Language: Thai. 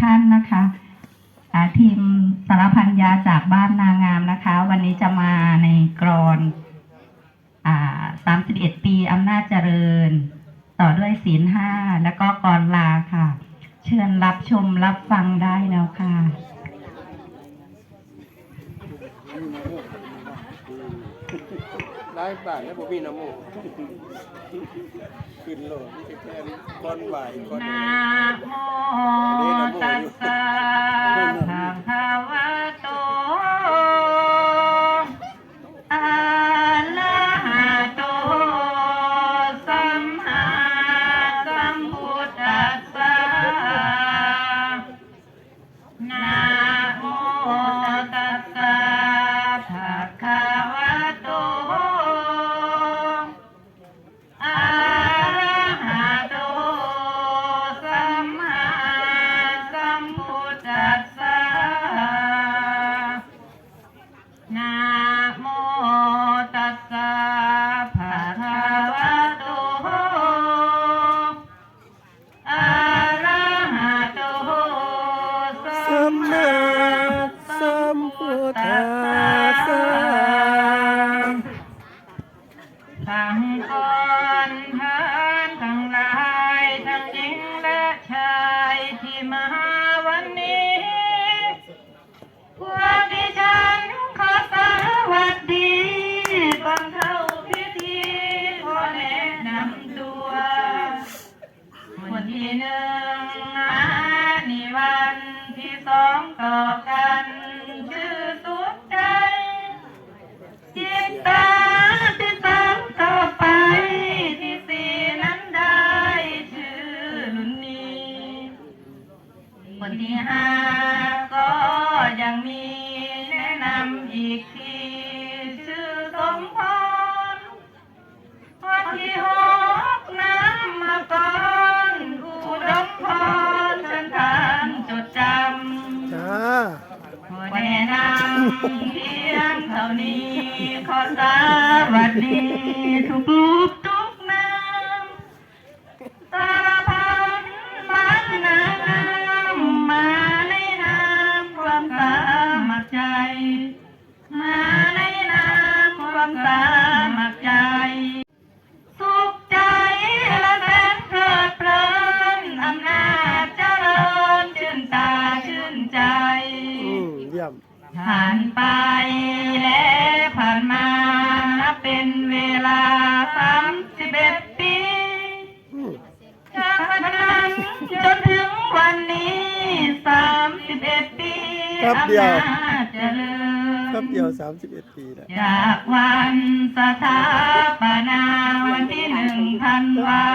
ท่านนะคะทีมสารพันยาจากบ้านนางามนะคะ วันนี้จะมาในกรอนอ่า31 ปีอำนาจเจริญ ต่อด้วยศีลห้าแล้วก็กรลาค่ะ เชิญรับชมรับฟังได้แล้วค่ะ ได้บาทแล้วผมมีน้ำมูกขึ้นโลดนี่แค่นี้ก้อนไหวก้อนนะโมตัสสะภะคะวะโตอะระหะโตสัมมาสัมพุทธัสสะนะ มาวันนี้ พวกดิฉันขอสวัสดีก่อนเข้าพิธีขอแนะนำตัววันที่หนึ่งนานิวันที่สองต่อกั คนที่ห้าก็ยังมีแนะนำอีกทีชื่อสมพรคนที่หกน้ำมาก่อนอุดมพรฉันทานจดจำจ้าขอแนะนำเพียงเท่านี้ขอสวัสดีทุกรูปทุก ยี่ยมผ่านไปและผ่านมานับเป็นเวลาสามสิบเอ็ดปีอืมจากวันนั้นจนถึงวันนี้สามสิบเอ็ดปีแป๊บเดียวอำนาจเจริญแป๊บเดียวสามสิบเอ็ดปีแล้วจากวันสถาปนาวันที่หนึ่งธันวา